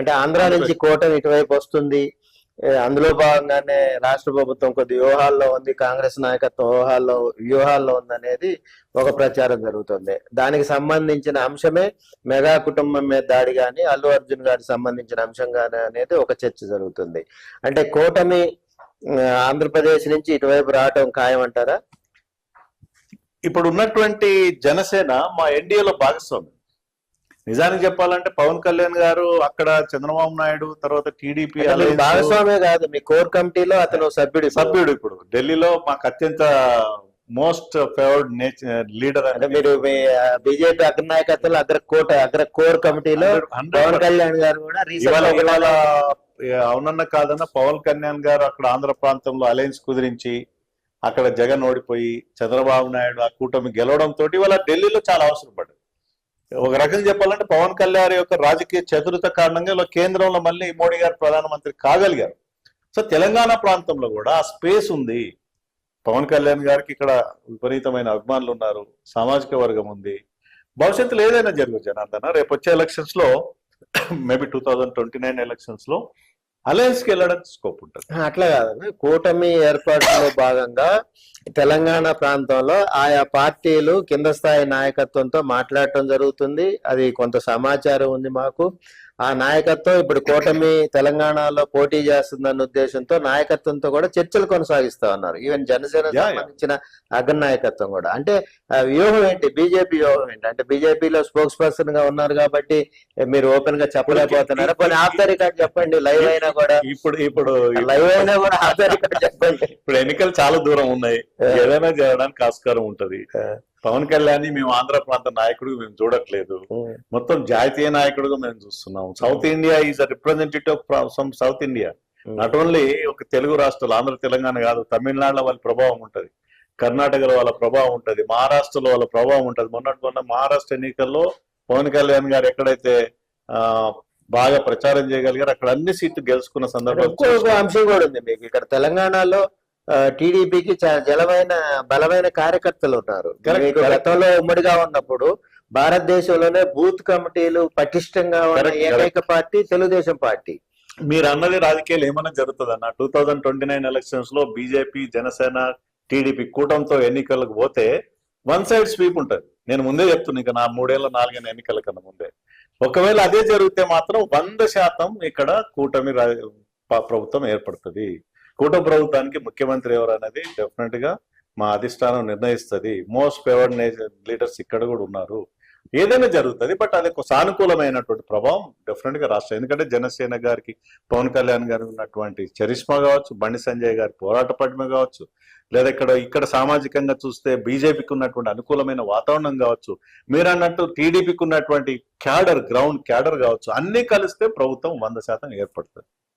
అంటే ఆంధ్ర నుంచి కూటమి ఇటువైపు వస్తుంది. అందులో భాగంగానే రాష్ట్ర ప్రభుత్వం కొద్ది వ్యూహాల్లో ఉంది. కాంగ్రెస్ నాయకత్వం వ్యూహాల్లో వ్యూహాల్లో ఉంది అనేది ఒక ప్రచారం జరుగుతుంది. దానికి సంబంధించిన అంశమే మెగా కుటుంబం మీద దాడి కానీ అల్లు అర్జున్ గారికి సంబంధించిన అంశం కానీ అనేది ఒక చర్చ జరుగుతుంది. అంటే కూటమి ఆంధ్రప్రదేశ్ నుంచి ఇటువైపు రావటం ఖాయం అంటారా? ఇప్పుడు ఉన్నటువంటి జనసేన మా ఎన్డీఏలో భాగస్వామి. నిజానికి చెప్పాలంటే పవన్ కళ్యాణ్ గారు అక్కడ చంద్రబాబు నాయుడు తర్వాత టీడీపీ భాగస్వామే కాదు మీ కోర్ కమిటీలో అతను సభ్యుడు. సభ్యుడు ఇప్పుడు. ఢిల్లీలో మాకు అత్యంత మోస్ట్ ఫేవర్డ్ లీడర్ అంటే మీరు బీజేపీ అగ్రనాయకత్వంలో అగ్ర కోట అగ్ర కోర్ కమిటీలో పవన్ కళ్యాణ్ గారు కూడా ఇవాళ అవునన్న కాదన్న పవన్ కళ్యాణ్ గారు అక్కడ ఆంధ్ర ప్రాంతంలో అలయన్స్ కుదిరించి అక్కడ జగన్ ఓడిపోయి చంద్రబాబు నాయుడు ఆ కూటమి గెలవడం తోటి ఇవాళ ఢిల్లీలో చాలా అవసరం పడ్డది ఒక రకంగా చెప్పాలంటే పవన్ కళ్యాణ్ యొక్క రాజకీయ చతురత కారణంగా ఇలా కేంద్రంలో మళ్ళీ మోడీ గారు ప్రధానమంత్రి కాగలిగారు. సో తెలంగాణ ప్రాంతంలో కూడా ఆ స్పేస్ ఉంది. పవన్ కళ్యాణ్ గారికి ఇక్కడ విపరీతమైన అభిమానులు ఉన్నారు. సామాజిక వర్గం ఉంది. భవిష్యత్తులో ఏదైనా జరగచ్చు జనార్దన రేపు వచ్చే ఎలక్షన్స్లో maybe two thousand twenty nine ఎలక్షన్స్లో అలయన్స్కి వెళ్ళడానికి స్కోప్ ఉంటుంది. అట్లా కాదండి. కూటమి ఏర్పాటులో భాగంగా తెలంగాణ ప్రాంతంలో ఆయా పార్టీలు కింద స్థాయి నాయకత్వంతో మాట్లాడటం జరుగుతుంది. అది కొంత సమాచారం ఉంది మాకు. ఆ నాయకత్వం ఇప్పుడు కూటమి తెలంగాణలో పోటీ చేస్తుందన్న ఉద్దేశంతో నాయకత్వంతో కూడా చర్చలు కొనసాగిస్తా ఉన్నారు. ఈవెన్ జనసేన. సంబంధించిన అగ్ర నాయకత్వం కూడా. అంటే వ్యూహం ఏంటి? బీజేపీ వ్యూహం ఏంటి? అంటే బీజేపీలో స్పోక్స్ పర్సన్గా ఉన్నారు కాబట్టి మీరు ఓపెన్గా చెప్పలేకపోతున్నారు? కొన్ని ఆఫ్ ద రికార్డ్ చెప్పండి. లైవ్ అయినా కూడా. ఇప్పుడు ఇప్పుడు లైవ్ అయినా కూడా ఆఫ్ ద రికార్డ్ చెప్పండి. ఇప్పుడు ఎన్నికలు చాలా దూరం ఉన్నాయి. ఏదైనా జరగడానికి ఆస్కారం ఉంటది. పవన్ కళ్యాణ్ మేము ఆంధ్ర ప్రాంత నాయకుడు మేము చూడట్లేదు. మొత్తం జాతీయ నాయకుడుగా మేము చూస్తున్నాం. South India is a representative from south India. Not only ఒక తెలుగు రాష్ట్రాలు ఆంధ్ర తెలంగాణ కాదు తమిళనాడులో వాళ్ళ ప్రభావం ఉంటది. కర్ణాటకలో వాళ్ళ ప్రభావం ఉంటది. మహారాష్ట్రలో వాళ్ళ ప్రభావం ఉంటది. మొన్నటి మొన్న మహారాష్ట్ర ఎన్నికల్లో పవన్ కళ్యాణ్ గారు ఎక్కడైతే ఆ బాగా ప్రచారం చేయగలిగారు అక్కడ అన్ని సీట్లు గెలుచుకున్న సందర్భం అంశం కూడా ఉంది మీకు. ఇక్కడ తెలంగాణలో టీడీపీకి జలమైన బలమైన కార్యకర్తలు ఉన్నారు. గతంలో ఉమ్మడిగా ఉన్నప్పుడు భారతదేశంలోనే బూత్ కమిటీలు పటిష్టంగా ఉన్న ఏకైక పార్టీ తెలుగుదేశం పార్టీ. మీరు అన్నది రాజకీయాలు ఏమైనా జరుగుతుంది అన్న టూ థౌజండ్ ట్వంటీ నైన్ ఎలక్షన్స్లో బీజేపీ జనసేన టీడీపీ కూటమితో ఎన్నికలకు పోతే వన్ సైడ్ స్వీప్ ఉంటది. నేను ముందే చెప్తున్నా ఇక నా మూడేళ్ళ నాలుగైన ఎన్నికల కన్నా ముందే. ఒకవేళ అదే జరిగితే మాత్రం వంద శాతం ఇక్కడ కూటమి ప్రభుత్వం ఏర్పడుతుంది. కూటమి ప్రభుత్వానికి ముఖ్యమంత్రి ఎవరు అనేది డెఫినెట్గా మా అధిష్టానం నిర్ణయిస్తుంది. మోస్ట్ ఫేవర్డ్ లీడర్స్ ఇక్కడ కూడా ఉన్నారు. ఏదైనా జరుగుతుంది బట్ అది ఒక సానుకూలమైనటువంటి ప్రభావం డెఫినెట్గా రాష్ట్రం. ఎందుకంటే జనసేన గారికి పవన్ కళ్యాణ్ గారికి ఉన్నటువంటి చరిష్మా కావచ్చు బండి సంజయ్ గారి పోరాట పటిమ కావచ్చు లేదా ఇక్కడ ఇక్కడ సామాజికంగా చూస్తే బీజేపీకి ఉన్నటువంటి అనుకూలమైన వాతావరణం కావచ్చు మీరు అన్నట్టు టీడీపీకి ఉన్నటువంటి క్యాడర్ గ్రౌండ్ క్యాడర్ కావచ్చు అన్ని కలిస్తే ప్రభుత్వం వంద శాతం ఏర్పడుతుంది.